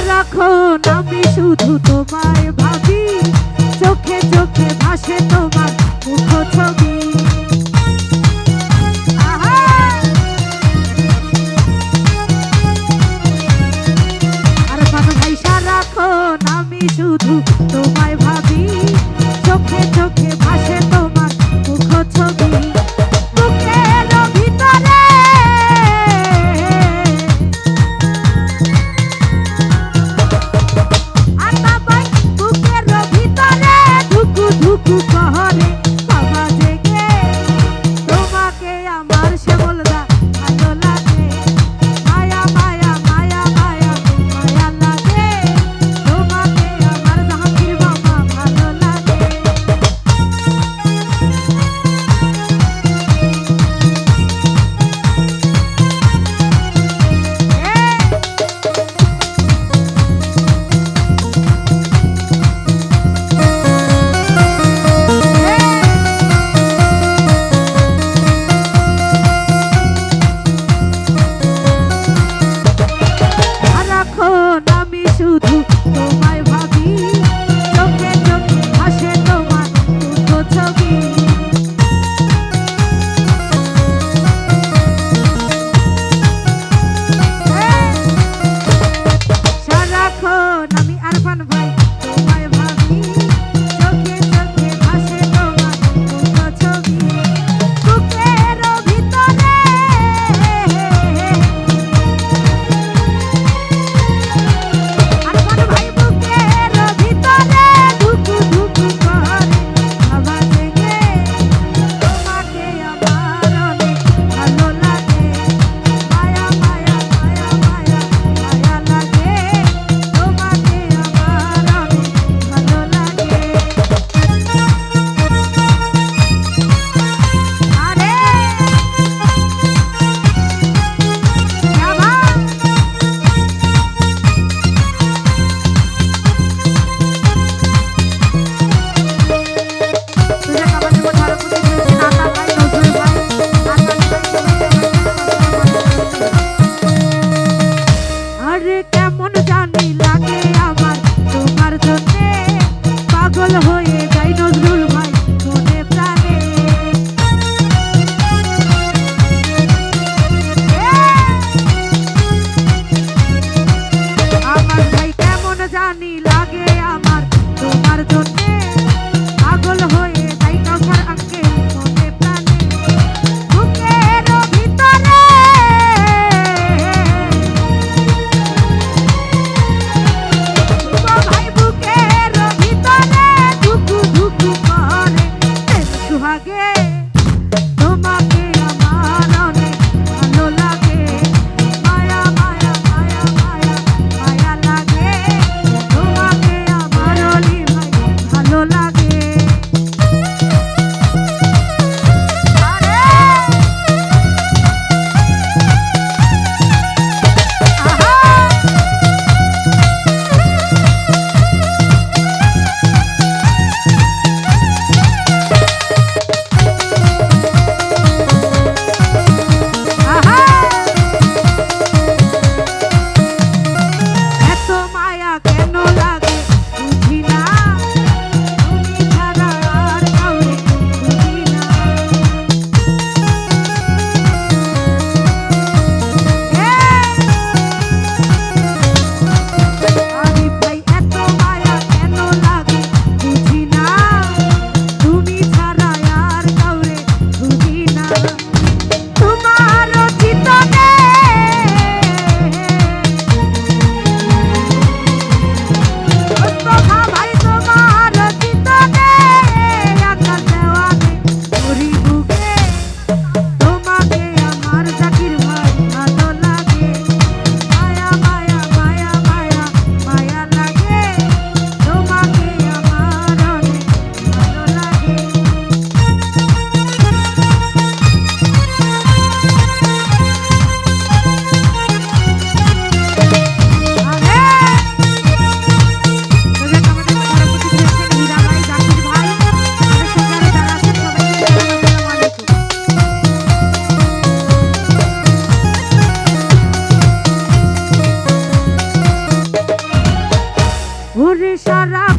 সারাক্ষণ আমি শুধু তোমায় ভাবি। চোখে চোখে ভাসে তোমার মুখ ছবি তারা